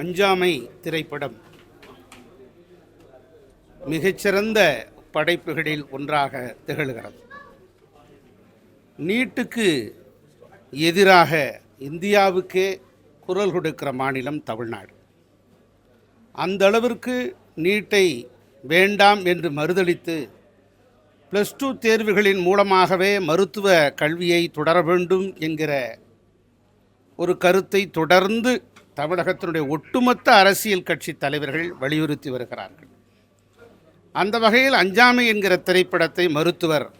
அஞ்சாமை திரைப்படம். மிகச்சிறந்த படைப்புகளில் ஒன்றாக திகழ்கிறது. நீட்டுக்கு எதிராக இந்தியாவுக்கே குரல் கொடுக்கிற மாநிலம் தமிழ்நாடு. அந்த அளவிற்கு நீட்டை வேண்டாம் என்று மறுதளித்து ப்ளஸ் டூ தேர்வுகளின் மூலமாகவே மருத்துவ கல்வியை தொடர வேண்டும் என்கிற ஒரு கருத்தை தொடர்ந்து தமிழகத்தினுடைய ஒட்டுமொத்த அரசியல் கட்சி தலைவர்கள் வலியுறுத்தி வருகிறார்கள். அந்த வகையில் அஞ்சாமை என்கிற திரைப்படத்தை மருத்துவர்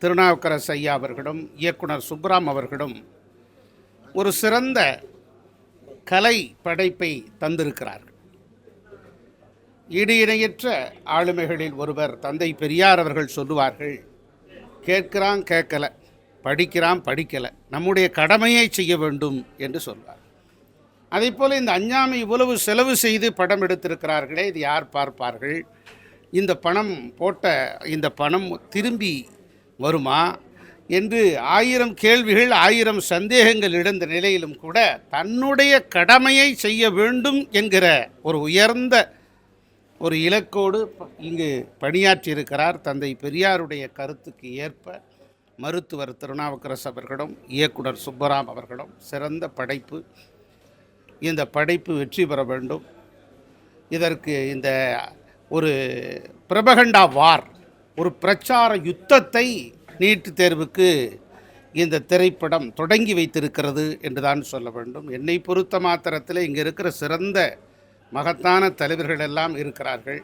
திருநாவுக்கரசு ஐயா அவர்களும் இயக்குனர் சுப்ராம் அவர்களும் ஒரு சிறந்த கலை படைப்பை தந்திருக்கிறார்கள். ஈடு இணையற்ற ஆளுமைகளில் ஒருவர் தந்தை பெரியார் அவர்கள் சொல்லுவார்கள் கேட்கிறான் கேட்கல. படிக்கிறான் படிக்கலை. நம்முடைய கடமையை செய்ய வேண்டும் என்று சொல்வார். அதே போல் இந்த அஞ்சாமை இவ்வளவு செலவு செய்து படம் எடுத்திருக்கிறார்களே இது யார் பார்ப்பார்கள்? இந்த பணம் போட்ட இந்த பணம் திரும்பி வருமா? என்று ஆயிரம் கேள்விகள் ஆயிரம் சந்தேகங்கள் இழந்த நிலையிலும் கூட தன்னுடைய கடமையை செய்ய வேண்டும் என்கிற ஒரு உயர்ந்த ஒரு இலக்கோடு ப- இங்கு பணியாற்றியிருக்கிறார் தந்தை பெரியாருடைய கருத்துக்கு ஏற்ப மருத்துவர் திருநாவுக்கரசு அவர்களும் இயக்குனர் சுப்பராம் அவர்களும் சிறந்த படைப்பு இந்த படைப்பு வெற்றி பெற வேண்டும். இதற்கு இந்த ஒரு பிரபகண்டா வார் ஒரு பிரச்சார யுத்தத்தை நீட்டு தேர்வுக்கு இந்த திரைப்படம் தொடங்கி வைத்திருக்கிறது என்று தான் சொல்ல வேண்டும். என்னை பொறுத்த மாத்திரத்தில் இங்கே இருக்கிற சிறந்த மகத்தான தலைவர்கள் எல்லாம் இருக்கிறார்கள்.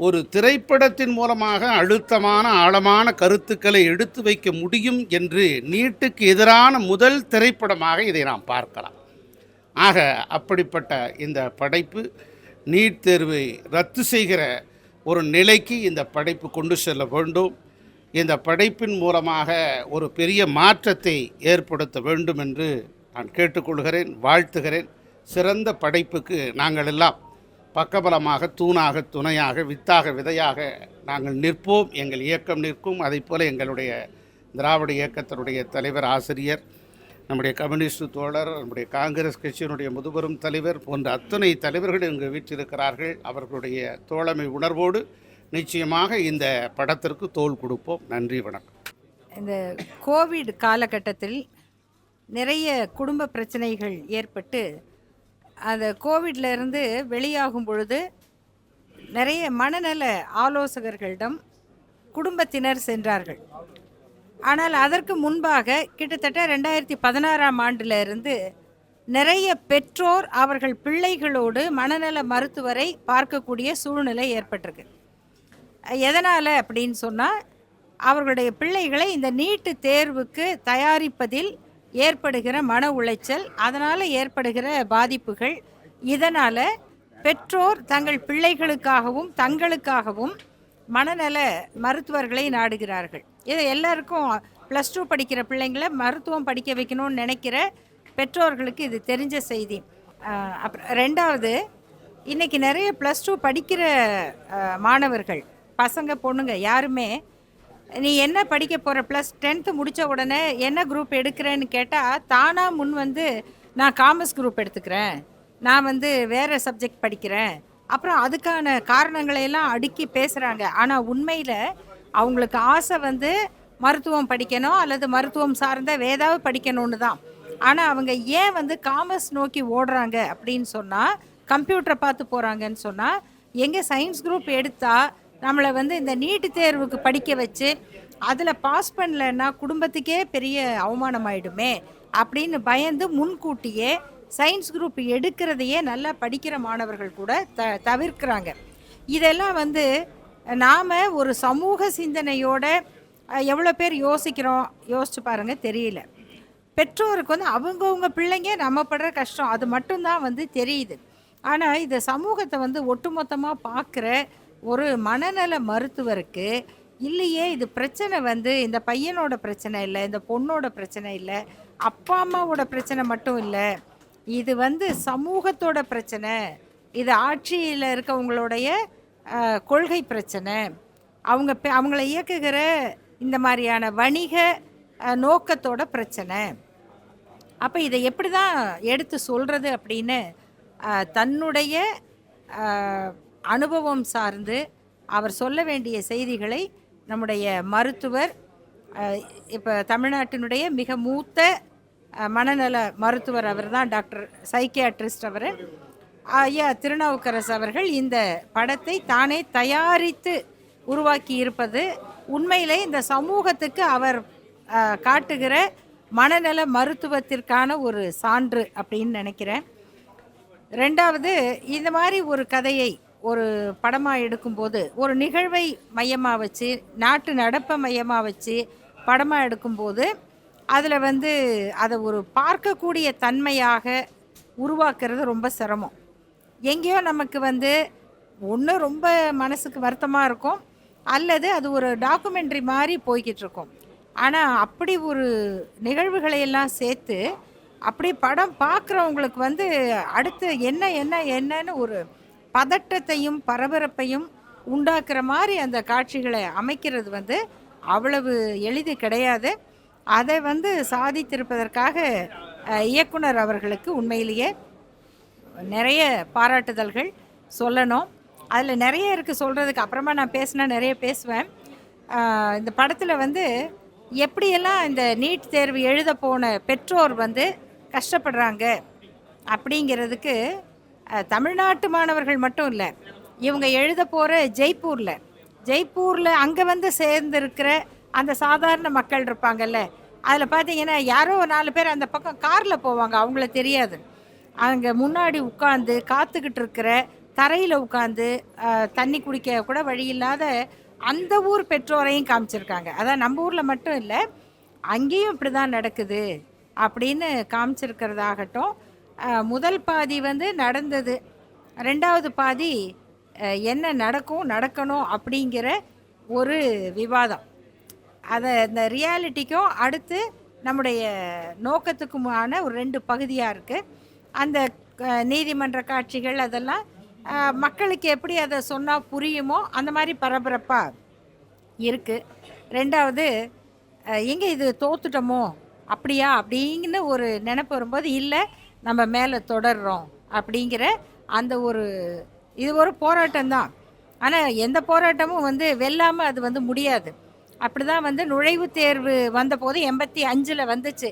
ஒரு திரைப்படத்தின் மூலமாக அழுத்தமான ஆழமான கருத்துக்களை எடுத்து வைக்க முடியும் என்று நீட்டுக்கு எதிரான முதல் திரைப்படமாக இதை நாம் பார்க்கலாம். ஆக அப்படிப்பட்ட இந்த படைப்பு நீட் தேர்வை ரத்து செய்கிற ஒரு நிலைக்கு இந்த படைப்பு கொண்டு செல்ல வேண்டும். இந்த படைப்பின் மூலமாக ஒரு பெரிய மாற்றத்தை ஏற்படுத்த வேண்டும் என்று நான் கேட்டுக்கொள்கிறேன் வாழ்த்துகிறேன். சிறந்த படைப்புக்கு நாங்கள் எல்லாம் பக்கபலமாக தூணாக துணையாக வித்தாக விதையாக நாங்கள் நிற்போம். எங்கள் இயக்கம் நிற்கும். அதைப் போல் எங்களுடைய திராவிட இயக்கத்தினுடைய தலைவர் ஆசிரியர் நம்முடைய கம்யூனிஸ்ட் தோழர் நம்முடைய காங்கிரஸ் கட்சியினுடைய முதுபெரும் தலைவர் போன்ற அத்தனை தலைவர்கள் இங்கு வீற்றிருக்கிறார்கள். அவர்களுடைய தோழமை உணர்வோடு நிச்சயமாக இந்த படத்திற்கு தோள் கொடுப்போம். நன்றி வணக்கம். இந்த கோவிட் காலகட்டத்தில் நிறைய குடும்ப பிரச்சனைகள் ஏற்பட்டு அந்த கோவிட்லேருந்து வெளியாகும் பொழுது நிறைய மனநல ஆலோசகர்களிடம் குடும்பத்தினர் சென்றார்கள். ஆனால் அதற்கு முன்பாக கிட்டத்தட்ட ரெண்டாயிரத்தி பதினாறாம் ஆண்டிலிருந்து நிறைய பெற்றோர் அவர்கள் பிள்ளைகளோடு மனநல மருத்துவரை பார்க்கக்கூடிய சூழ்நிலை ஏற்பட்டிருக்கு. எதனால் அப்படின்னு சொன்னால் அவர்களுடைய பிள்ளைகளை இந்த நீட்டு தேர்வுக்கு தயாரிப்பதில் ஏற்படுகிற மன உளைச்சல் அதனால் ஏற்படுகிற பாதிப்புகள் இதனால் பெற்றோர் தங்கள் பிள்ளைகளுக்காகவும் தங்களுக்காகவும் மனநல மருத்துவர்களை நாடுகிறார்கள். இது எல்லாருக்கும் ப்ளஸ் டூ படிக்கிற பிள்ளைங்களை மருத்துவம் படிக்க வைக்கணும்னு நினைக்கிற பெற்றோர்களுக்கு இது தெரிஞ்ச செய்தி. அப்புறம் ரெண்டாவது இன்றைக்கி நிறைய ப்ளஸ் டூ படிக்கிற மாணவர்கள் பசங்க பொண்ணுங்க யாருமே நீ என்ன படிக்க போகிற ப்ளஸ் டென்த்து முடித்த உடனே என்ன குரூப் எடுக்கிறேன்னு கேட்டால் தானாக முன் வந்து நான் காமர்ஸ் குரூப் எடுத்துக்கிறேன். நான் வந்து வேறு சப்ஜெக்ட் படிக்கிறேன். அப்புறம் அதுக்கான காரணங்களை எல்லாம் அடுக்கி பேசுகிறாங்க ஆனால் உண்மையில் அவங்களுக்கு ஆசை வந்து மருத்துவம் படிக்கணும் அல்லது மருத்துவம் சார்ந்த வேதாவது படிக்கணும்னு தான். ஆனால் அவங்க ஏன் வந்து காமர்ஸ் நோக்கி ஓடுறாங்க அப்படின்னு சொன்னால் கம்ப்யூட்டரை பார்த்து போகிறாங்கன்னு சொன்னால் எங்கே சயின்ஸ் குரூப் எடுத்தால் நம்மளை வந்து இந்த நீட்டு தேர்வுக்கு படிக்க வச்சு அதில் பாஸ் பண்ணலைன்னா குடும்பத்துக்கே பெரிய அவமானம் ஆயிடுமே அப்படின்னு பயந்து முன்கூட்டியே சயின்ஸ் குரூப் எடுக்கிறதையே நல்லா படிக்கிற மாணவர்கள் கூட த தவிர்க்கிறாங்க. இதெல்லாம் வந்து நாம் ஒரு சமூக சிந்தனையோட எவ்வளோ பேர் யோசிக்கிறோம் யோசிச்சு பாருங்க தெரியல. பெற்றோருக்கு வந்து அவங்கவுங்க பிள்ளைங்க நம்ம படுற கஷ்டம் அது மட்டும்தான் வந்து தெரியுது. ஆனால் இந்த சமூகத்தை வந்து ஒட்டுமொத்தமாக பார்க்குற ஒரு மனநல மருத்துவருக்கு இல்லையே இது பிரச்சனை வந்து இந்த பையனோட பிரச்சனை இல்லை இந்த பொண்ணோட பிரச்சனை இல்லை அப்பா அம்மாவோட பிரச்சனை மட்டும் இல்லை இது வந்து சமூகத்தோட பிரச்சனை. இது ஆட்சியில் இருக்கவங்களுடைய கொள்கை பிரச்சனை. அவங்க அவங்கள இயக்குகிற இந்த மாதிரியான வணிக நோக்கத்தோட பிரச்சனை. அப்போ இதை எப்படி தான் எடுத்து சொல்கிறது அப்படின்னு தன்னுடைய அனுபவம் சார்ந்து அவர் சொல்ல வேண்டிய செய்திகளை நம்முடைய மருத்துவர் இப்போ தமிழ்நாட்டினுடைய மிக மூத்த மனநல மருத்துவர் அவர் தான் டாக்டர் சைக்கியாட்ரிஸ்ட் அவர். ஐயா திருநாவுக்கரசு அவர்கள் இந்த படத்தை தானே தயாரித்து உருவாக்கி இருப்பது உண்மையிலே இந்த சமூகத்துக்கு அவர் காட்டுகிற மனநல மருத்துவத்திற்கான ஒரு சான்று அப்படின்னு நினைக்கிறேன். ரெண்டாவது இந்த மாதிரி ஒரு கதையை ஒரு படமாக எடுக்கும்போது ஒரு நிகழ்வை மையமாக வச்சு நாட்டு நடப்பை மையமாக வச்சு படமாக எடுக்கும்போது அதில் வந்து அதை ஒரு பார்க்கக்கூடிய தன்மையாக உருவாக்குறது ரொம்ப சிரமம். எங்கேயோ நமக்கு வந்து ஒன்று ரொம்ப மனசுக்கு வருத்தமாக இருக்கும். அல்லது அது ஒரு டாக்குமெண்ட்ரி மாதிரி போய்கிட்டு இருக்கும். ஆனால் அப்படி ஒரு நிகழ்வுகளை எல்லாம் சேர்த்து அப்படி படம் பார்க்குறவங்களுக்கு வந்து அடுத்து என்ன என்ன என்னன்னு ஒரு பதட்டத்தையும் பரபரப்பையும் உண்டாக்குற மாதிரி அந்த காட்சிகளை அமைக்கிறது வந்து அவ்வளவு எளிது கிடையாது. அதை வந்து சாதித்திருப்பதற்காக இயக்குனர் அவர்களுக்கு உண்மையிலேயே நிறைய பாராட்டுதல்கள் சொல்லணும். அதில் நிறைய இருக்குது சொல்கிறதுக்கு அப்புறமா நான் பேசினா நிறைய பேசுவேன். இந்த படத்தில் வந்து எப்படியெல்லாம் இந்த நீட் தேர்வு எழுத போன பெற்றோர் வந்து கஷ்டப்படுறாங்க அப்படிங்கிறதுக்கு தமிழ்நாட்டு மாணவர்கள் மட்டும் இல்லை இவங்க எழுத போகிற ஜெய்ப்பூரில் ஜெய்ப்பூரில் அங்கே வந்து சேர்ந்துருக்கிற அந்த சாதாரண மக்கள் இருப்பாங்கல்ல அதில் பார்த்தீங்கன்னா யாரோ ஒரு நாலு பேர் அந்த பக்கம் காரில் போவாங்க அவங்கள தெரியாது. அங்கே முன்னாடி உட்காந்து காத்துக்கிட்டு இருக்கிற தரையில் உட்காந்து தண்ணி குடிக்க கூட வழி இல்லாத அந்த ஊர் பெற்றோரையும் காமிச்சிருக்காங்க. அதான் நம்ம ஊரில் மட்டும் இல்லை அங்கேயும் இப்படி தான் நடக்குது அப்படின்னு காமிச்சிருக்கிறதாகட்டும். முதல் பாதி வந்து நடந்தது. ரெண்டாவது பாதி என்ன நடக்கும் நடக்கணும் அப்படிங்கிற ஒரு விவாதம். அதை இந்த ரியாலிட்டிக்கும் அடுத்து நம்முடைய நோக்கத்துக்குமான ஒரு ரெண்டு பகுதியாக இருக்குது அந்த நீதிமன்ற காட்சிகள் அதெல்லாம் மக்களுக்கு எப்படி அதை சொன்னால் புரியுமோ அந்த மாதிரி பரபரப்பாக இருக்குது ரெண்டாவது எங்கே இது தோத்துட்டோமோ? அப்படியா? அப்படிங்கிற ஒரு நினப்பு வரும்போது இல்லை நம்ம மேலே தொடர்றோம் அப்படிங்கிற அந்த ஒரு இது ஒரு போராட்டம் தான். ஆனால் எந்த போராட்டமும் வந்து வெல்லாமல் அது வந்து முடியாது. அப்படி தான் வந்து நுழைவுத் தேர்வு வந்தபோது எண்பத்தி அஞ்சில் வந்துச்சு.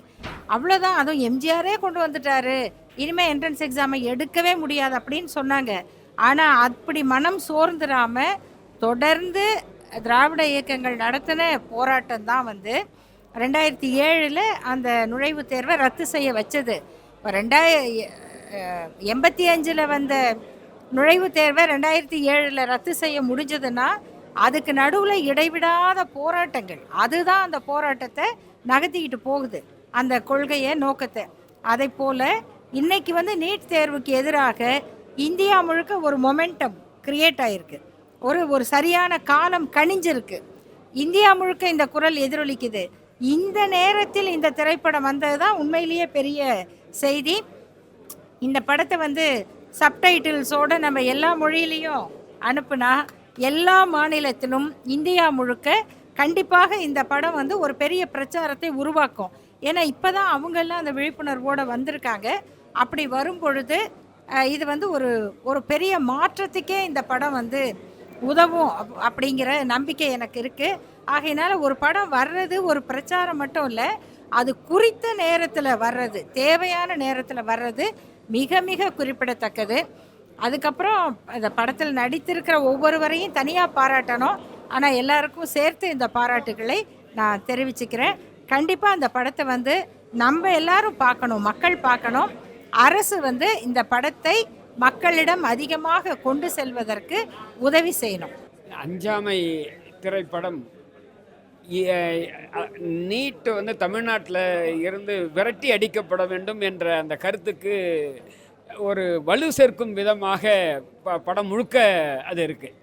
அவ்வளோதான் அதுவும் எம்ஜிஆரே கொண்டு வந்துட்டாரு. இனிமேல் என்ட்ரன்ஸ் எக்ஸாமை எடுக்கவே முடியாது அப்படின்னு சொன்னாங்க. ஆனால் அப்படி மனம் சோர்ந்துடாமல் தொடர்ந்து திராவிட இயக்கங்கள் நடத்தின போராட்டம் தான் வந்து ரெண்டாயிரத்தி ஏழில் அந்த நுழைவுத் தேர்வை ரத்து செய்ய வச்சது. இப்போ ரெண்டாய எண்பத்தி அஞ்சில் வந்த நுழைவுத் தேர்வை ரெண்டாயிரத்தி ஏழில் ரத்து செய்ய முடிஞ்சதுன்னா அதுக்கு நடுவில் இடைவிடாத போராட்டங்கள். அதுதான் அந்த போராட்டத்தை நகர்த்திக்கிட்டு போகுது. அந்த கொள்கையை நோக்கத்தை. அதை போல் இன்னைக்கு வந்து நீட் தேர்வுக்கு எதிராக இந்தியா முழுக்க ஒரு மொமெண்டம் கிரியேட் ஆகிருக்கு ஒரு ஒரு சரியான காலம் கணிஞ்சிருக்கு இந்தியா முழுக்க இந்த குரல் எதிரொலிக்குது. இந்த நேரத்தில் இந்த திரைப்படம் வந்தது தான் உண்மையிலேயே பெரிய செய்தி. இந்த படத்தை வந்து சப்டைட்டில்ஸோடு நம்ம எல்லா மொழியிலையும் அனுப்புனா எல்லா மாநிலத்திலும் இந்தியா முழுக்க கண்டிப்பாக இந்த படம் வந்து ஒரு பெரிய பிரச்சாரத்தை உருவாக்கும். ஏன்னா இப்போ தான் அவங்கெல்லாம் அந்த விழிப்புணர்வோடு வந்திருக்காங்க. அப்படி வரும் பொழுது இது வந்து ஒரு ஒரு பெரிய மாற்றத்துக்கே இந்த படம் வந்து உதவும் அப்- அப்படிங்கிற நம்பிக்கை எனக்கு இருக்குது ஆகையினால ஒரு படம் வர்றது ஒரு பிரச்சாரம் மட்டும் இல்லை அது குறித்த நேரத்தில் வர்றது தேவையான நேரத்தில் வர்றது மிக மிக குறிப்பிடத்தக்கது. அதுக்கப்புறம் அந்த படத்தில் நடித்திருக்கிற ஒவ்வொருவரையும் தனியாக பாராட்டணும். ஆனால் எல்லாருக்கும் சேர்த்து இந்த பாராட்டுகளை நான் தெரிவிச்சுக்கிறேன். கண்டிப்பாக அந்த படத்தை வந்து நம்ம எல்லாரும் பார்க்கணும் மக்கள் பார்க்கணும். அரசு வந்து இந்த படத்தை மக்களிடம் அதிகமாக கொண்டு செல்வதற்கு உதவி செய்யணும். அஞ்சாமை திரைப்படம் நீட்டு வந்து தமிழ்நாட்டில் இருந்து விரட்டி அடிக்கப்பட வேண்டும் என்ற அந்த கருத்துக்கு ஒரு வலு சேர்க்கும் விதமாக ப- படம் முழுக்க அது இருக்குது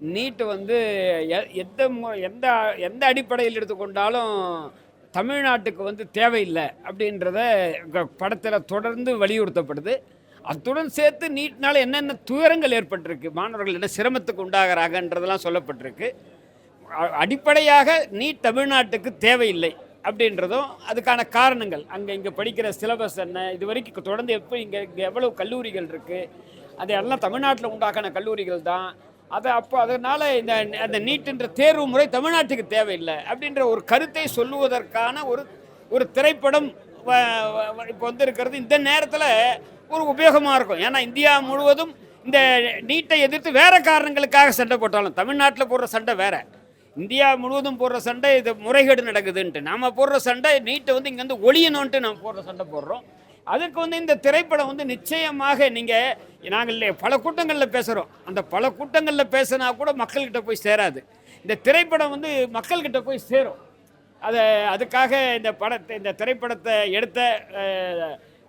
நீட்டு வந்து எ- எந்த மு- எந்த எந்த அடிப்படையில் எடுத்துக்கொண்டாலும் தமிழ்நாட்டுக்கு வந்து தேவையில்லை அப்படின்றத படத்தில் தொடர்ந்து வலியுறுத்தப்படுது. அத்துடன் சேர்த்து நீட்னால என்னென்ன துயரங்கள் ஏற்பட்டிருக்கு மாணவர்கள் என்ன சிரமத்துக்கு உண்டாகிறாங்கன்றதெல்லாம் சொல்லப்பட்டிருக்கு. அடிப்படையாக நீட் தமிழ்நாட்டுக்கு தேவையில்லை அப்படின்றதும் அதுக்கான காரணங்கள். அங்கே இங்கே படிக்கிற சிலபஸ் என்ன இது வரைக்கும் தொடர்ந்து எப்போ இங்கே இங்கே எவ்வளோ கல்லூரிகள் இருக்குது அது எல்லாம் தமிழ்நாட்டில் உண்டாக்கான கல்லூரிகள் தான் அதை அப்போ அதனால் இந்த அந்த நீட்டுன்ற தேர்வு முறை தமிழ்நாட்டுக்கு தேவையில்லை அப்படின்ற ஒரு கருத்தை சொல்லுவதற்கான ஒரு ஒரு திரைப்படம் வ- இப்போ வந்து இருக்கிறது இந்த நேரத்தில் ஒரு உபயோகமாக இருக்கும். ஏன்னா இந்தியா முழுவதும் இந்த நீட்டை எதிர்த்து வேறு காரணங்களுக்காக சண்டை போட்டாலும் தமிழ்நாட்டில் போடுற சண்டை வேறு. இந்தியா முழுவதும் போடுற சண்டை இது முறைகேடு நடக்குதுன்ட்டு. நாம் போடுற சண்டை நீட்டை வந்து இங்கேருந்து ஒளியணுன்ட்டு நம்ம போடுற சண்டை போடுறோம். அதுக்கு வந்து இந்த திரைப்படம் வந்து நிச்சயமாக நீங்கள் நாங்கள் பல கூட்டங்களில் பேசுகிறோம் அந்த பல கூட்டங்களில் பேசினா கூட மக்கள்கிட்ட போய் சேராது. இந்த திரைப்படம் வந்து மக்கள்கிட்ட போய் சேரும். அதை அதுக்காக இந்த படத்தை இந்த திரைப்படத்தை எடுத்த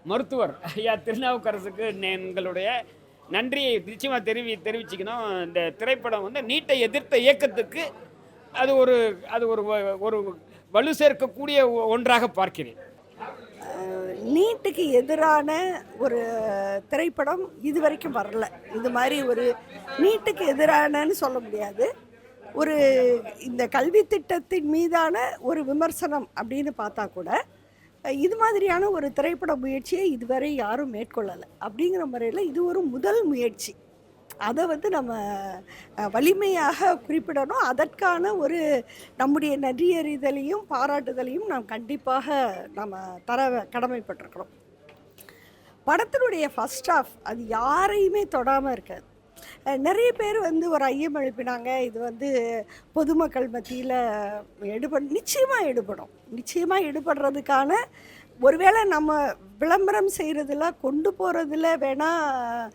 மருத்துவர் ஐயா திருநாவுக்கரசுக்கு எங்களுடைய நன்றியை நிச்சயமாக தெரிவி தெரிவிச்சுக்கணும். இந்த திரைப்படம் வந்து நீட்டை எதிர்த்த இயக்கத்துக்கு அது ஒரு அது ஒரு ஒரு வலு சேர்க்கக்கூடிய ஒ- ஒன்றாக பார்க்கிறேன். நீட்டுக்கு எதிரான ஒரு திரைப்படம் இது வரைக்கும் வரல. இது மாதிரி ஒரு நீட்டுக்கு எதிரானன்னு சொல்ல முடியாது. ஒரு இந்த கல்வி திட்டத்தின் மீதான ஒரு விமர்சனம் அப்படின்னு பார்த்தா கூட இது மாதிரியான ஒரு திரைப்பட முயற்சியை இதுவரை யாரும் மேற்கொள்ளலை. அப்படிங்கிற முறையில் இது ஒரு முதல் முயற்சி. அதை வந்து நம்ம வலிமையாக குறிப்பிடணும். அதற்கான ஒரு நம்முடைய நன்றியறிதலையும் பாராட்டுதலையும் நாம் கண்டிப்பாக நம்ம தர கடமைப்பட்டிருக்கிறோம். படத்தினுடைய ஃபஸ்ட் ஆஃப் அது யாரையுமே தொடாமல் இருக்காது. நிறைய பேர் வந்து ஒரு ஐயம் எழுப்பினாங்க. இது வந்து பொதுமக்கள் மத்தியில் எடுபடும் நிச்சயமாக எடுபடும். நிச்சயமாக எடுபடுறதுக்கான ஒருவேளை நம்ம விளம்பரம் செய்கிறதுல கொண்டு போகிறதுல வேணால்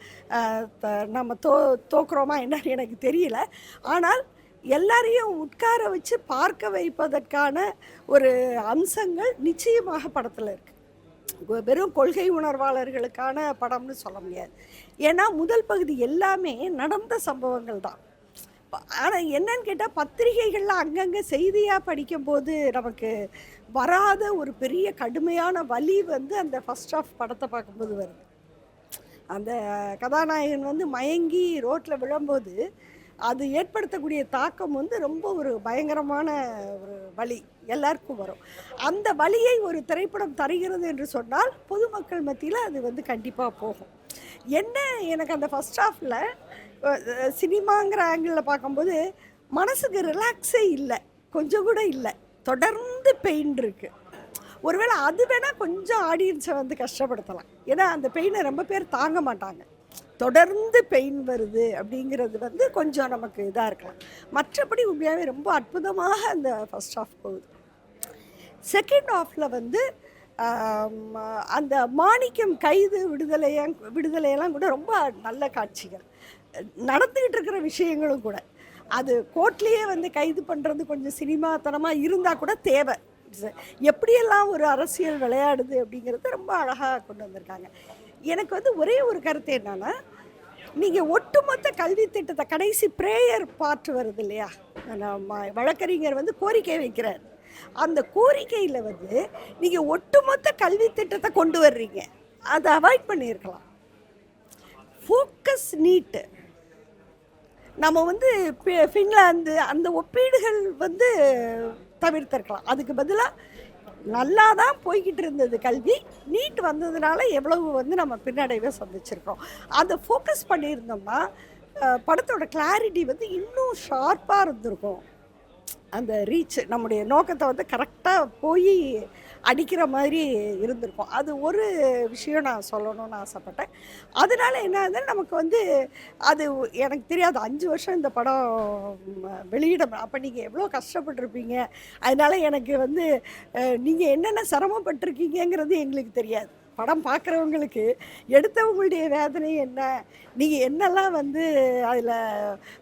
த- நம்ம தோ தோக்குறோமா என்னன்னு எனக்கு தெரியல. ஆனால் எல்லாரையும் உட்கார வச்சு பார்க்க வைப்பதற்கான ஒரு அம்சங்கள் நிச்சயமாக படத்தில் இருக்குது வெறும் கொள்கை உணர்வாளர்களுக்கான படம்னு சொல்ல முடியாது. ஏன்னா முதல் பகுதி எல்லாமே நடந்த சம்பவங்கள் தான். ஆனால் என்னன்னு கேட்டால் பத்திரிகைகளில் அங்கங்கே செய்தியாக படிக்கும்போது நமக்கு வராத ஒரு பெரிய கடுமையான வலி வந்து அந்த ஃபஸ்ட் ஆஃப் படத்தை பார்க்கும்போது வருது. அந்த கதாநாயகன் வந்து மயங்கி ரோட்டில் விழும்போது அது ஏற்படுத்தக்கூடிய தாக்கம் வந்து ரொம்ப ஒரு பயங்கரமான ஒரு வழி எல்லாருக்கும் வரும். அந்த வழியை ஒரு திரைப்படம் தருகிறது என்று சொன்னால் பொதுமக்கள் மத்தியில் அது வந்து கண்டிப்பாக போகும். என்ன எனக்கு அந்த ஃபஸ்ட் ஹாஃபில் சினிமாங்கிற ஆங்கிளில் பார்க்கும்போது மனசுக்கு ரிலாக்ஸே இல்லை. கொஞ்சம் கூட இல்லை. தொடர்ந்து பெயின் இருக்குது ஒருவேளை அது வேணால் கொஞ்சம் ஆடியன்ஸை வந்து கஷ்டப்படுத்தலாம். ஏன்னா அந்த பெயினை ரொம்ப பேர் தாங்க மாட்டாங்க. தொடர்ந்து பெயின் வருது அப்படிங்கிறது வந்து கொஞ்சம் நமக்கு இதாக இருக்கலாம். மற்றபடி உண்மையாகவே ரொம்ப அற்புதமாக அந்த ஃபஸ்ட் ஆஃப் போகுது. செகண்ட் ஆஃபில் வந்து அந்த மாணிக்கம் கைது விடுதலையா விடுதலையெல்லாம் கூட ரொம்ப நல்ல காட்சிகள். நடந்துக்கிட்டு இருக்கிற விஷயங்களும் கூட. அது கோர்ட்லேயே வந்து கைது பண்ணுறது கொஞ்சம் சினிமாத்தனமாக இருந்தால் கூட தேவை. எப்படியெல்லாம் ஒரு அரசியல் விளையாடுது அப்படிங்கிறது ரொம்ப அழகாக கொண்டு வந்திருக்காங்க. எனக்கு வந்து ஒரே ஒரு கருத்து என்னன்னா நீங்கள் ஒட்டுமொத்த கல்வி திட்டத்தை கடைசி ப்ரேயர் பார்ட் வருது இல்லையா? நம்ம வழக்கறிஞர் வந்து கோரிக்கை வைக்கிறார். அந்த கோரிக்கையில் வந்து நீங்கள் ஒட்டுமொத்த கல்வி திட்டத்தை கொண்டு வர்றீங்க. அதை அவாய்ட் பண்ணியிருக்கலாம். ஃபோக்கஸ் நீட்டு நம்ம வந்து ஃபின்லாந்து அந்த ஒப்பீடுகள் வந்து தவிர்த்திருக்கலாம். அதுக்கு பதிலாக நல்லா தான் போய்கிட்டு இருந்தது கல்வி. நீட் வந்ததுனால எவ்வளவு வந்து நம்ம பின்னடைவை சந்திச்சிருக்கோம் அதை ஃபோக்கஸ் பண்ணியிருந்தோம்னா படத்தோட கிளாரிட்டி வந்து இன்னும் ஷார்ப்பாக இருந்திருக்கும். அந்த ரீச் நம்முடைய நோக்கத்தை வந்து கரெக்டாக போய் அடிக்கிற மாதிரி இருந்திருக்கும். அது ஒரு விஷயம் நான் சொல்லணும்னு ஆசைப்பட்டேன். அதனால் என்ன ஆகுதுன்னா நமக்கு வந்து அது எனக்கு தெரியாது. அஞ்சு வருஷம் இந்த படம் வெளியிட அப்போ நீங்கள் எவ்வளோ கஷ்டப்பட்டிருப்பீங்க? அதனால் எனக்கு வந்து நீங்கள் என்னென்ன சிரமப்பட்டிருக்கீங்கிறது எங்களுக்கு தெரியாது. படம் பார்க்குறவங்களுக்கு எடுத்தவங்களுடைய வேதனை என்ன? நீங்கள் என்னெல்லாம் வந்து அதில்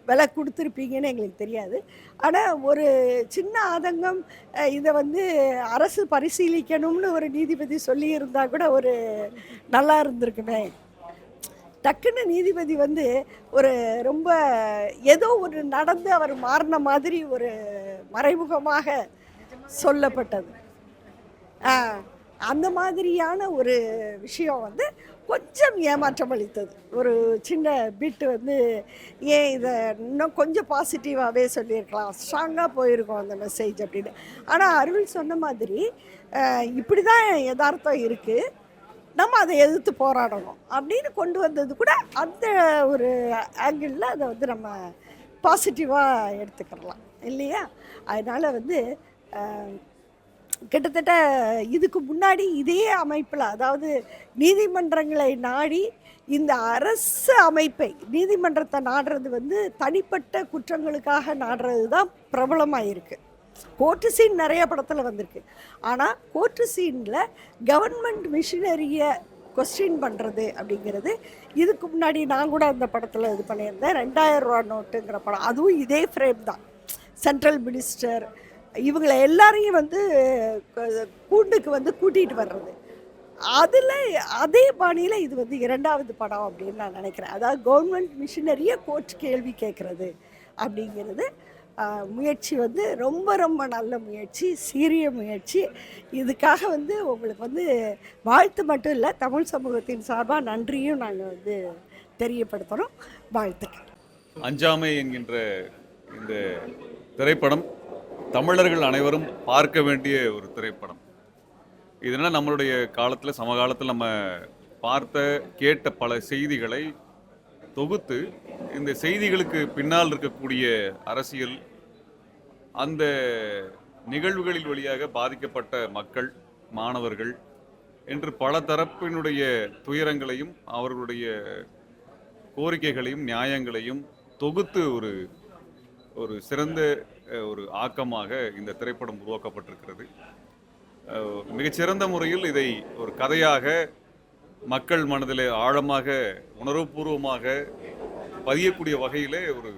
விலை கொடுத்துருப்பீங்கன்னு எங்களுக்கு தெரியாது. ஆனால் ஒரு சின்ன ஆதங்கம் இதை வந்து அரசு பரிசீலிக்கணும்னு ஒரு நீதிபதி சொல்லியிருந்தா கூட ஒரு நல்லா இருந்திருக்குமே. டக்குன்னு நீதிபதி வந்து ஒரு ரொம்ப ஏதோ ஒரு நடந்து அவர் மாறின மாதிரி ஒரு மறைமுகமாக சொல்லப்பட்டது. ஆ, அந்த மாதிரியான ஒரு விஷயம் வந்து கொஞ்சம் ஏமாற்றம் அளித்தது. ஒரு சின்ன பிட்டு வந்து ஏன் இதை இன்னும் கொஞ்சம் பாசிட்டிவாகவே சொல்லியிருக்கலாம். ஸ்ட்ராங்காக போயிருக்கோம் அந்த மெசேஜ் அப்படின்னு. ஆனால் அருள் சொன்ன மாதிரி இப்படி தான் யதார்த்தம் இருக்குது நம்ம அதை எதிர்த்து போராடணும் அப்படின்னு கொண்டு வந்தது கூட அந்த ஒரு ஆங்கிளில் அதை வந்து நம்ம பாசிட்டிவாக எடுத்துக்கிடலாம் இல்லையா? அதனால் வந்து கிட்டத்தட்ட இதுக்கு முன்னாடி இதே அமைப்பில் அதாவது நீதிமன்றங்களை நாடி இந்த அரசு அமைப்பை நீதிமன்றத்தை நாடுறது வந்து தனிப்பட்ட குற்றங்களுக்காக நாடுறது தான் பிரபலமாக இருக்குது கோர்ட்டு சீன் நிறைய படத்தில் வந்திருக்கு. ஆனால் கோர்ட்டு சீனில் கவர்மெண்ட் மிஷினரியை கொஸ்டின் பண்ணுறது அப்படிங்கிறது இதுக்கு முன்னாடி நான் கூட அந்த படத்தில் இது பண்ணியிருந்தேன். ரெண்டாயிரம் ரூபா நோட்டுங்கிற படம் அதுவும் இதே ஃப்ரேம் தான். சென்ட்ரல் மினிஸ்டர் இவங்களை எல்லாரையும் வந்து கூண்டுக்கு வந்து கூட்டிகிட்டு வர்றது. அதில் அதே பாணியில் இது வந்து இரண்டாவது படம் அப்படின்னு நான் நினைக்கிறேன். அதாவது கவர்மெண்ட் மிஷினரியை கோர்ட் கேள்வி கேட்குறது அப்படிங்கிறது முயற்சி வந்து ரொம்ப ரொம்ப நல்ல முயற்சி சீரிய முயற்சி. இதுக்காக வந்து உங்களுக்கு வந்து வாழ்த்து மட்டும் இல்லை தமிழ் சமூகத்தின் சார்பாக நன்றியும் நாங்கள் வந்து தெரியப்படுத்துகிறோம் வாழ்த்துக்கள். அஞ்சாமை என்கின்ற இந்த திரைப்படம் தமிழர்கள் அனைவரும் பார்க்க வேண்டிய ஒரு திரைப்படம். இதனால் நம்மளுடைய காலத்தில் சமகாலத்தில் நம்ம பார்த்த கேட்ட பல செய்திகளை தொகுத்து இந்த செய்திகளுக்கு பின்னால் இருக்கக்கூடிய அரசியல் அந்த நிகழ்வுகளில் வழியாக பாதிக்கப்பட்ட மக்கள் மாணவர்கள் என்று பல தரப்பினுடைய துயரங்களையும் அவர்களுடைய கோரிக்கைகளையும் நியாயங்களையும் தொகுத்து ஒரு ஒரு சிறந்த ஒரு ஆக்கமாக இந்த திரைப்படம் உருவாக்கப்பட்டிருக்கிறது. மிகச்சிறந்த முறையில் இதை ஒரு கதையாக மக்கள் மனதிலே ஆழமாக உணர்வுபூர்வமாக பதியக்கூடிய வகையிலே ஒரு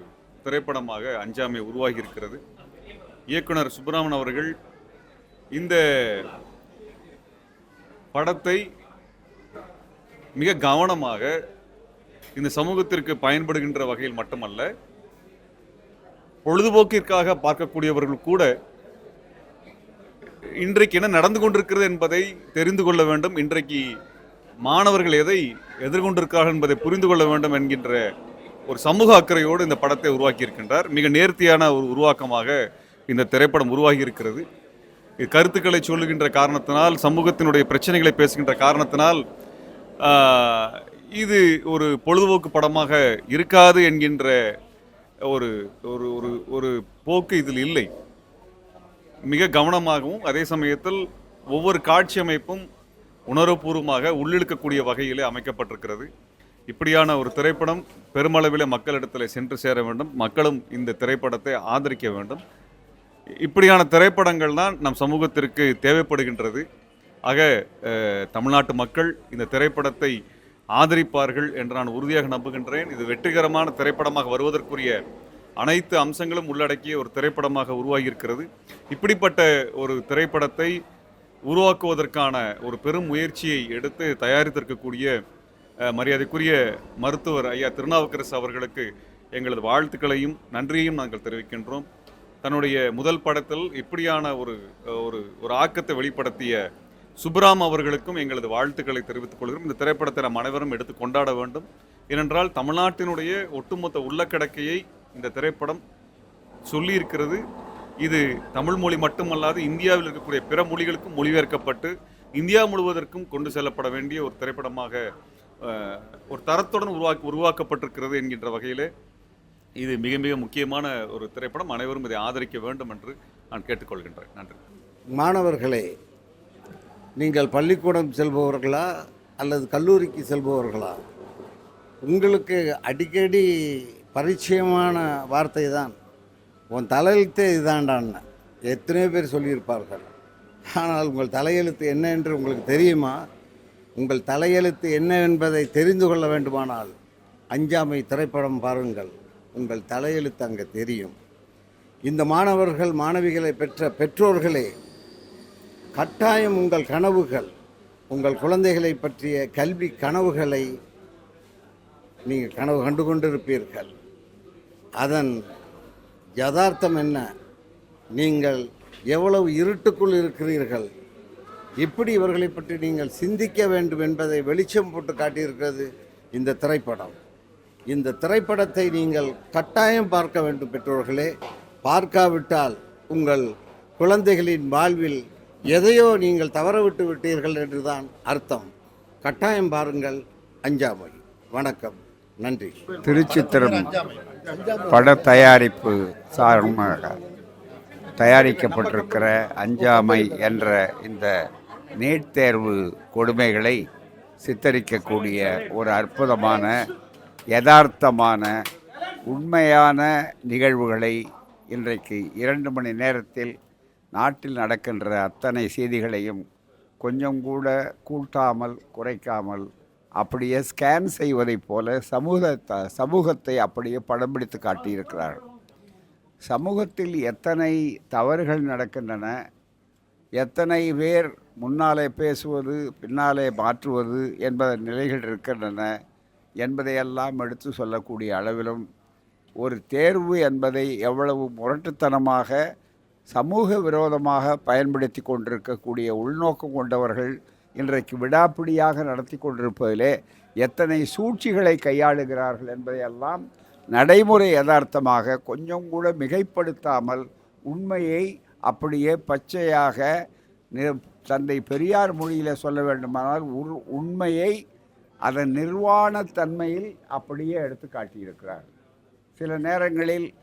திரைப்படமாக அஞ்சாமை உருவாகி இருக்கிறது இயக்குனர் சுப்பிரமணியன் அவர்கள் இந்த படத்தை மிக கவனமாக இந்த சமூகத்திற்கு பயன்படுகின்ற வகையில் மட்டுமல்ல பொழுதுபோக்கிற்காக பார்க்கக்கூடியவர்கள் கூட இன்றைக்கு என்ன நடந்து கொண்டிருக்கிறது என்பதை தெரிந்து கொள்ள வேண்டும். இன்றைக்கு மாணவர்கள் எதை எதிர்கொண்டிருக்கிறார்கள் என்பதை புரிந்து கொள்ள வேண்டும் என்கின்ற ஒரு சமூக அக்கறையோடு இந்த படத்தை உருவாக்கியிருக்கின்றார். மிக நேர்த்தியான ஒரு உருவாக்கமாக இந்த திரைப்படம் உருவாகி இருக்கிறது கருத்துக்களை சொல்லுகின்ற காரணத்தினால் சமூகத்தினுடைய பிரச்சனைகளை பேசுகின்ற காரணத்தினால் இது ஒரு பொழுதுபோக்கு படமாக இருக்காது என்கின்ற ஒரு ஒரு ஒரு ஒரு போக்கு இதில் இல்லை. மிக கவனமாகவும் அதே சமயத்தில் ஒவ்வொரு காட்சி அமைப்பும் உணர்வுபூர்வமாக உள்ளிழுக்கக்கூடிய வகையிலே அமைக்கப்பட்டிருக்கிறது. இப்படியான ஒரு திரைப்படம் பெருமளவில் மக்களிடத்தில் சென்று சேர வேண்டும். மக்களும் இந்த திரைப்படத்தை ஆதரிக்க வேண்டும். இப்படியான திரைப்படங்கள் தான் நம் சமூகத்திற்கு தேவைப்படுகின்றது. ஆக தமிழ்நாட்டு மக்கள் இந்த திரைப்படத்தை ஆதரிப்பார்கள் என்று நான் உறுதியாக நம்புகின்றேன். இது வெற்றிகரமான திரைப்படமாக வருவதற்குரிய அனைத்து அம்சங்களும் உள்ளடக்கிய ஒரு திரைப்படமாக உருவாகியிருக்கிறது. இப்படிப்பட்ட ஒரு திரைப்படத்தை உருவாக்குவதற்கான ஒரு பெரும் முயற்சியை எடுத்து தயாரித்திருக்கக்கூடிய மரியாதைக்குரிய மருத்துவர் ஐயா திருநாவுக்கரசு அவர்களுக்கு எங்களது வாழ்த்துக்களையும் நன்றியையும் நாங்கள் தெரிவிக்கின்றோம். தன்னுடைய முதல் படத்தில் இப்படியான ஒரு ஒரு ஒரு ஆக்கத்தை வெளிப்படுத்திய சுப்ராம் அவர்களுக்கும் எங்களது வாழ்த்துக்களை தெரிவித்துக் கொள்கிறோம். இந்த திரைப்படத்தை நாம் அனைவரும் எடுத்து கொண்டாட வேண்டும். ஏனென்றால் தமிழ்நாட்டினுடைய ஒட்டுமொத்த உள்ளக்கிடக்கையை இந்த திரைப்படம் சொல்லியிருக்கிறது. இது தமிழ் மொழி மட்டுமல்லாது இந்தியாவில் இருக்கக்கூடிய பிற மொழிகளுக்கும் மொழிபெயர்க்கப்பட்டு இந்தியா முழுவதற்கும் கொண்டு செல்லப்பட வேண்டிய ஒரு திரைப்படமாக ஒரு தரத்துடன் உருவாக்கி உருவாக்கப்பட்டிருக்கிறது என்கின்ற வகையிலே இது மிக மிக முக்கியமான ஒரு திரைப்படம். அனைவரும் இதை ஆதரிக்க வேண்டும் என்று நான் கேட்டுக்கொள்கின்றேன். நன்றி. மாணவர்களே நீங்கள் பள்ளிக்கூடம் செல்பவர்களா அல்லது கல்லூரிக்கு செல்பவர்களா? உங்களுக்கு அடிக்கடி பரிச்சயமான வார்த்தை தான். உன் தலையெழுத்தே இதுதான்டான்னு எத்தனையோ பேர் சொல்லியிருப்பார்கள். ஆனால் உங்கள் தலையெழுத்து என்ன என்று உங்களுக்கு தெரியுமா? உங்கள் தலையெழுத்து என்ன என்பதை தெரிந்து கொள்ள வேண்டுமானால் அஞ்சாமை திரைப்படம் பாருங்கள். உங்கள் தலையெழுத்து அங்கே தெரியும். இந்த மாணவர்கள் மாணவிகளை பெற்ற பெற்றோர்களே கட்டாயம் உங்கள் கனவுகள் உங்கள் குழந்தைகளை பற்றிய கல்வி கனவுகளை நீங்கள் கனவு கண்டு கொண்டிருப்பீர்கள். அதன் யதார்த்தம் என்ன? நீங்கள் எவ்வளவு இருட்டுக்குள் இருக்கிறீர்கள்? இப்படி இவர்களை பற்றி நீங்கள் சிந்திக்க வேண்டும் என்பதை வெளிச்சம் போட்டு காட்டியிருக்கிறது இந்த திரைப்படம். இந்த திரைப்படத்தை நீங்கள் கட்டாயம் பார்க்க வேண்டும் பெற்றோர்களே. பார்க்காவிட்டால் உங்கள் குழந்தைகளின் வாழ்வில் எதையோ நீங்கள் தவறவிட்டு விட்டீர்கள் என்றுதான் அர்த்தம். கட்டாயம் பாருங்கள் அஞ்சாமை. வணக்கம் நன்றி. திருச்சித்திரம் பட தயாரிப்பு சார்பாக தயாரிக்கப்பட்டிருக்கிற அஞ்சாமை என்ற இந்த நீட் தேர்வு கொடுமைகளை சித்தரிக்கக்கூடிய ஒரு அற்புதமான யதார்த்தமான உண்மையான நிகழ்வுகளை இன்றைக்கு இரண்டு மணி நேரத்தில் நாட்டில் நடக்கின்ற அத்தனை செய்திகளையும் கொஞ்சம் கூட கூட்டாமல் குறைக்காமல் அப்படியே ஸ்கேன் செய்வதைப் போல சமூகத்தை சமூகத்தை அப்படியே படம் பிடித்து காட்டியிருக்கிறார்கள் சமூகத்தில் எத்தனை தவறுகள் நடக்கின்றன எத்தனை பேர் முன்னாலே பேசுவது பின்னாலே மாற்றுவது என்பத நிலைகள் இருக்கின்றன என்பதையெல்லாம் எடுத்து சொல்லக்கூடிய அளவிலும் ஒரு தேர்வு என்பதை எவ்வளவு முரட்டுத்தனமாக சமூக விரோதமாக பயன்படுத்தி கொண்டிருக்கக்கூடிய உள்நோக்கம் கொண்டவர்கள் இன்றைக்கு விடாப்பிடியாக நடத்தி கொண்டிருப்பதிலே எத்தனை சூழ்ச்சிகளை கையாளுகிறார்கள் என்பதையெல்லாம் நடைமுறை யதார்த்தமாக கொஞ்சம் கூட மிகைப்படுத்தாமல் உண்மையை அப்படியே பச்சையாக தந்தை பெரியார் மொழியில் சொல்ல வேண்டுமானால் உர் உண்மையை அதன் நிர்வாணத்தன்மையில் அப்படியே எடுத்து காட்டியிருக்கிறார். சில நேரங்களில்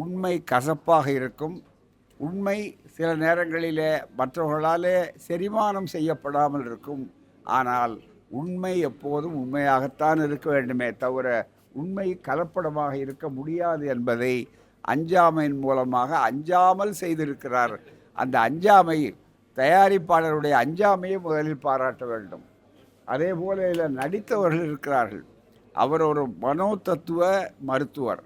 உண்மை கசப்பாக இருக்கும் உண்மை சில நேரங்களிலே மற்றவர்களாலே செரிமானம் செய்யப்படாமல் இருக்கும். ஆனால் உண்மை எப்போதும் உண்மையாகத்தான் இருக்க வேண்டுமே தவிர உண்மை கலப்படமாக இருக்க முடியாது என்பதை அஞ்சாமையின் மூலமாக அஞ்சாமல் செய்திருக்கிறார். அந்த அஞ்சாமை தயாரிப்பாளருடைய அஞ்சாமையை முதலில் பாராட்ட வேண்டும். அதே போல இதில் நடித்தவர்கள் இருக்கிறார்கள். அவர் ஒரு மனோ தத்துவ மருத்துவர்.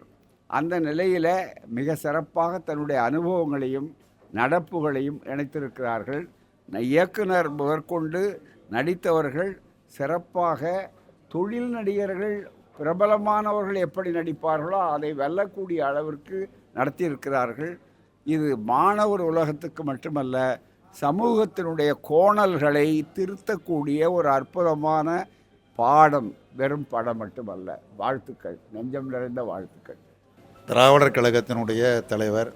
அந்த நிலையில் மிக சிறப்பாக தன்னுடைய அனுபவங்களையும் நடப்புகளையும் இணைத்திருக்கிறார்கள். இயக்குனர் முதற்கொண்டு நடித்தவர்கள் சிறப்பாக தொழில் நடிகர்கள் பிரபலமானவர்கள் எப்படி நடிப்பார்களோ அதை வெல்லக்கூடிய அளவிற்கு நடத்தியிருக்கிறார்கள். இது மாணவர் உலகத்துக்கு மட்டுமல்ல சமூகத்தினுடைய கோணல்களை திருத்தக்கூடிய ஒரு அற்புதமான பாடம் வெறும் படம் மட்டுமல்ல. வாழ்த்துக்கள். நெஞ்சம் நிறைந்த வாழ்த்துக்கள். திராவிடர் கழகத்தினுடைய தலைவர்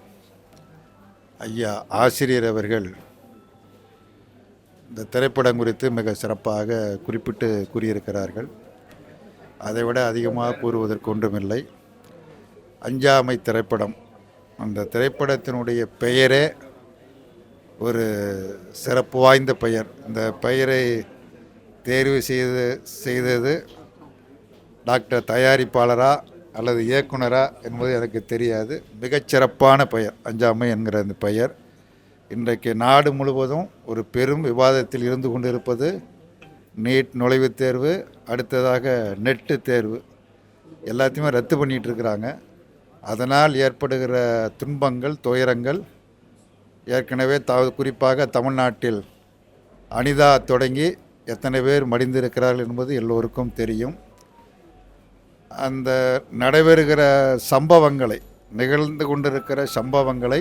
ஐயா ஆசிரியர் அவர்கள் இந்த திரைப்படம் குறித்து மிக சிறப்பாக குறிப்பிட்டு கூறியிருக்கிறார்கள். அதைவிட அதிகமாக கூறுவதற்கு ஒன்றுமில்லை. அஞ்சாமை திரைப்படம். அந்த திரைப்படத்தினுடைய பெயரே ஒரு சிறப்பு வாய்ந்த பெயர். இந்த பெயரை தேர்வு செய்து செய்தது டாக்டர் தயாரிப்பாளரா அல்லது இயக்குனரா என்பது எனக்கு தெரியாது. மிகச்சிறப்பான பெயர் அஞ்சாமை என்கிற அந்த பெயர். இன்றைக்கு நாடு முழுவதும் ஒரு பெரும் விவாதத்தில் இருந்து கொண்டிருப்பது நீட் நுழைவுத் தேர்வு அடுத்ததாக நெட்டு தேர்வு. எல்லாத்தையுமே ரத்து பண்ணிகிட்ருக்கிறாங்க அதனால் ஏற்படுகிற துன்பங்கள் துயரங்கள் ஏற்கனவே த குறிப்பாக தமிழ்நாட்டில் அனிதா தொடங்கி எத்தனை பேர் மடிந்திருக்கிறார்கள் என்பது எல்லோருக்கும் தெரியும். அந்த நடைபெறுகிற சம்பவங்களை நிகழ்ந்து கொண்டிருக்கிற சம்பவங்களை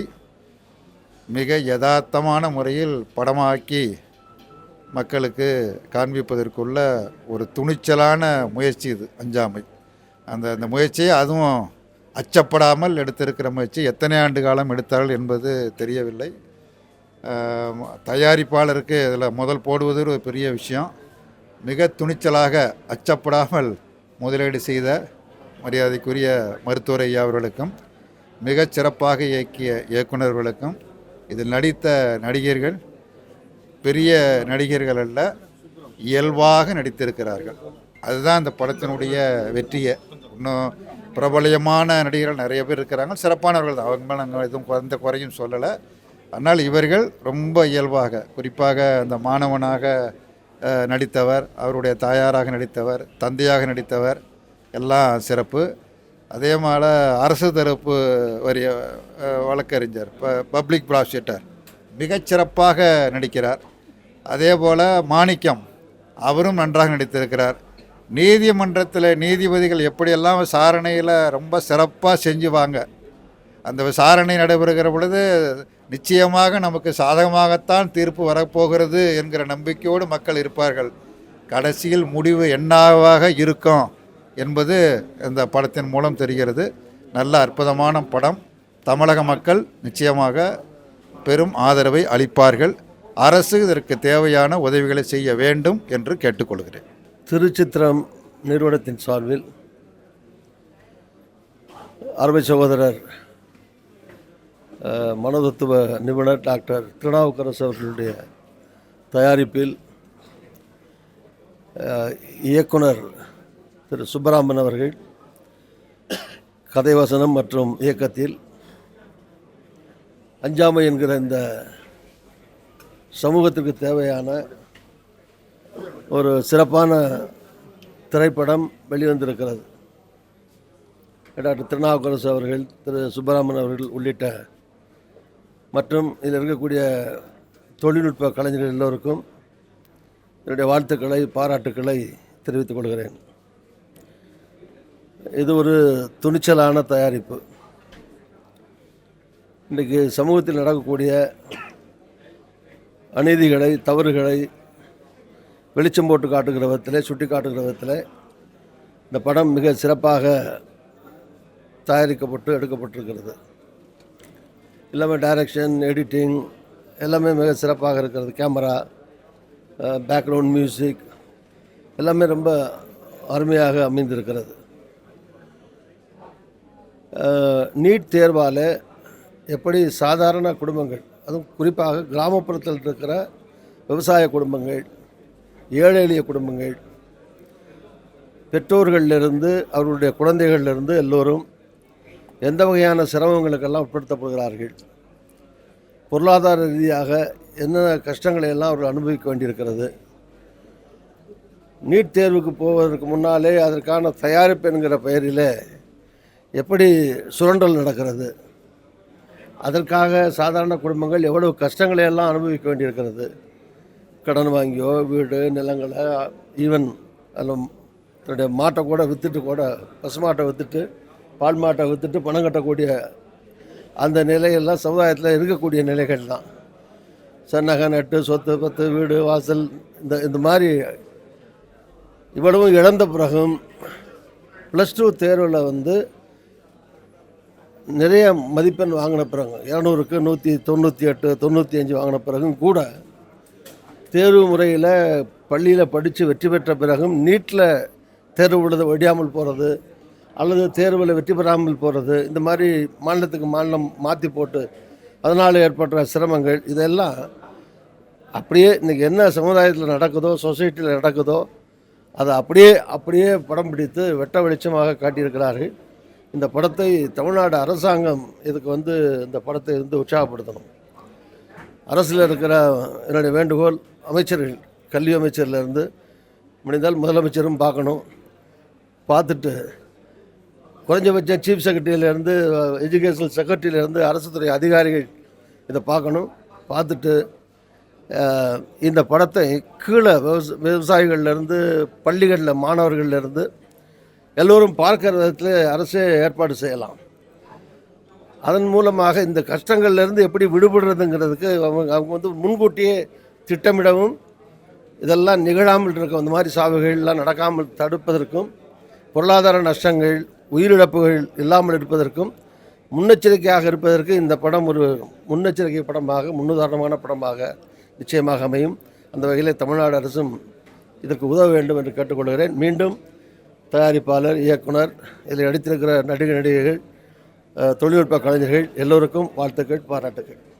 மிக யதார்த்தமான முறையில் படமாக்கி மக்களுக்கு காண்பிப்பதற்குள்ள ஒரு துணிச்சலான முயற்சி இது அஞ்சாமை. அந்த அந்த முயற்சியை அதுவும் அச்சப்படாமல் எடுத்திருக்கிற முயற்சி எத்தனை ஆண்டு காலம் எடுத்தார்கள் என்பது தெரியவில்லை. தயாரிப்பாளருக்கு இதில் முதல் போடுவது ஒரு பெரிய விஷயம். மிக துணிச்சலாக அச்சப்படாமல் முதலீடு செய்த மரியாதைக்குரிய மருத்துவர் ஐயா அவர்களுக்கும் மிகச் சிறப்பாக இயக்கிய இயக்குனர்களுக்கும் இதில் நடித்த நடிகர்கள் பெரிய நடிகர்கள் அல்ல இயல்பாக நடித்திருக்கிறார்கள். அதுதான் இந்த படத்தினுடைய வெற்றியை. இன்னும் பிரபலியமான நடிகர்கள் நிறைய பேர் இருக்கிறாங்க. சிறப்பானவர்கள் தான். அவங்க மேலே நாங்கள் எதுவும் எந்த குறையும் சொல்லலை. ஆனால் இவர்கள் ரொம்ப இயல்பாக குறிப்பாக அந்த மாணவனாக நடித்தவர் அவருடைய தாயாராக நடித்தவர் தந்தையாக நடித்தவர் எல்லாம் சிறப்பு. அதே போல் அரசு தரப்பு வரிய வழக்கறிஞர் ப பப்ளிக் ப்ராசிக்யூட்டர் மிகச்சிறப்பாக நடிக்கிறார். அதே போல் மாணிக்கம் அவரும் நன்றாக நடித்திருக்கிறார். நீதிமன்றத்தில் நீதிபதிகள் எப்படியெல்லாம் விசாரணையில் ரொம்ப சிறப்பாக செஞ்சுவாங்க அந்த விசாரணை நடைபெறுகிற பொழுது நிச்சயமாக நமக்கு சாதகமாகத்தான் தீர்ப்பு வரப்போகிறது என்கிற நம்பிக்கையோடு மக்கள் இருப்பார்கள். கடைசியில் முடிவு என்னவாக இருக்கும் என்பது இந்த படத்தின் மூலம் தெரிகிறது. நல்ல அற்புதமான படம். தமிழக மக்கள் நிச்சயமாக பெரும் ஆதரவை அளிப்பார்கள். அரசு இதற்கு தேவையான உதவிகளை செய்ய வேண்டும் என்று கேட்டுக்கொள்கிறேன். திருச்சித்திரம் நிறுவனத்தின் சார்பில் அருமை சகோதரர் மனதத்துவ நிபுணர் டாக்டர் திருநாவுக்கரசு அவர்களுடைய தயாரிப்பில் இயக்குனர் திரு சுப்பராமன் அவர்கள் கதைவசனம் மற்றும் இயக்கத்தில் அஞ்சாமை என்கிற இந்த சமூகத்திற்கு தேவையான ஒரு சிறப்பான திரைப்படம் வெளிவந்திருக்கிறது. டாக்டர் திருநாவுக்கரசு அவர்கள் திரு சுப்பராமன் அவர்கள் உள்ளிட்ட மற்றும் இதில் இருக்கக்கூடிய தொழில்நுட்ப கலைஞர்கள் எல்லோருக்கும் என்னுடைய வாழ்த்துக்களை பாராட்டுக்களை தெரிவித்துக் கொள்கிறேன். இது ஒரு துணிச்சலான தயாரிப்பு. இன்றைக்கு சமூகத்தில் நடக்கக்கூடிய அநீதிகளை தவறுகளை வெளிச்சம் போட்டு காட்டுகிற விதத்தில் சுட்டி காட்டுகிற விதத்தில் இந்த படம் மிக சிறப்பாக தயாரிக்கப்பட்டு எடுக்கப்பட்டிருக்கிறது. எல்லாமே டைரக்ஷன் எடிட்டிங் எல்லாமே மிக சிறப்பாக இருக்கிறது. கேமரா பேக்ரவுண்ட் மியூசிக் எல்லாமே ரொம்ப அருமையாக அமைந்திருக்கிறது. நீட் தேர்வால் எப்படி சாதாரண குடும்பங்கள் அதுவும் குறிப்பாக கிராமப்புறத்தில் இருக்கிற விவசாய குடும்பங்கள் ஏழை எளிய குடும்பங்கள் பெற்றோர்களிலிருந்து அவர்களுடைய குழந்தைகளிலிருந்து எல்லோரும் எந்த வகையான சிரமங்களுக்கெல்லாம் உட்படுத்தப்படுகிறார்கள்? பொருளாதார ரீதியாக என்ன கஷ்டங்களை எல்லாம் அவர்கள் அனுபவிக்க வேண்டியிருக்கிறது? நீட் தேர்வுக்கு போவதற்கு முன்னாலே அதற்கான தயாரிப்பு என்கிற பெயரில் எப்படி சுரண்டல் நடக்கிறது? அதற்காக சாதாரண குடும்பங்கள் எவ்வளவு கஷ்டங்களை எல்லாம் அனுபவிக்க வேண்டியிருக்கிறது? கடன் வாங்கியோ வீடு நிலங்களை ஈவன் அதில் தன்னுடைய மாட்டை கூட விற்றுட்டு கூட பசுமாட்டை விற்றுட்டு பால் மாட்டை விற்றுட்டு பணம் கட்டக்கூடிய அந்த நிலையெல்லாம் சமுதாயத்தில் இருக்கக்கூடிய நிலைகள் தான். சன்னகை நட்டு சொத்து பத்து வீடு வாசல் இந்த இந்த மாதிரி இவ்வளவும் இழந்த பிறகும் ப்ளஸ் டூ தேர்வில் வந்து நிறைய மதிப்பெண் வாங்கின பிறகு இரநூறுக்கு நூற்றி தொண்ணூற்றி எட்டு தொண்ணூற்றி அஞ்சு வாங்கின பிறகும் கூட தேர்வு முறையில் பள்ளியில் படித்து வெற்றி பெற்ற பிறகும் நீட்டில் தேர்வு விழுத வடியாமல் போகிறது அல்லது தேர்வில் வெற்றி பெறாமல் போகிறது இந்த மாதிரி மாநிலத்துக்கு மாநிலம் மாற்றி போட்டு அதனால் ஏற்படுற சிரமங்கள் இதெல்லாம் அப்படியே இன்றைக்கி என்ன சமுதாயத்தில் நடக்குதோ சொசைட்டியில் நடக்குதோ அதை அப்படியே அப்படியே படம் பிடித்து வெட்ட வெளிச்சமாக காட்டியிருக்கிறார்கள். இந்த படத்தை தமிழ்நாடு அரசாங்கம் இதுக்கு வந்து இந்த படத்தை வந்து உற்சாகப்படுத்தணும். அரசில் இருக்கிற என்னுடைய வேண்டுகோள் அமைச்சர்கள் கல்வி அமைச்சர்லேருந்து முடிந்தால் முதலமைச்சரும் பார்க்கணும். பார்த்துட்டு குறைஞ்சபட்சம் சீஃப் செக்ரட்டரியிலேருந்து எஜுகேஷனல் செக்ரட்டரியிலேருந்து அரசு துறை அதிகாரிகள் இதை பார்க்கணும். பார்த்துட்டு இந்த படத்தை கீழே விவச விவசாயிகள்லேருந்து பள்ளிகளில் மாணவர்கள்லேருந்து எல்லோரும் பார்க்கிற விதத்தில் அரசே ஏற்பாடு செய்யலாம். அதன் மூலமாக இந்த கஷ்டங்கள்லேருந்து எப்படி விடுபடுறதுங்கிறதுக்கு அவங்க அவங்க வந்து முன்கூட்டியே திட்டமிடவும் இதெல்லாம் நிகழாமல் இருக்க இந்த மாதிரி சாவுகள்லாம் நடக்காமல் தடுப்பதற்கும் பொருளாதார நஷ்டங்கள் உயிரிழப்புகள் இல்லாமல் இருப்பதற்கும் முன்னெச்சரிக்கையாக இருப்பதற்கு இந்த படம் ஒரு முன்னெச்சரிக்கை படமாக முன்னுதாரணமான படமாக நிச்சயமாக அமையும். அந்த வகையில் தமிழ்நாடு அரசும் இதற்கு உதவ வேண்டும் என்று கேட்டுக்கொள்கிறேன். மீண்டும் தயாரிப்பாளர் இயக்குனர் இதில் நடித்திருக்கிற நடிகை நடிகைகள் தொழில்நுட்ப கலைஞர்கள் எல்லோருக்கும் வாழ்த்துக்கள் பாராட்டுக்கள்.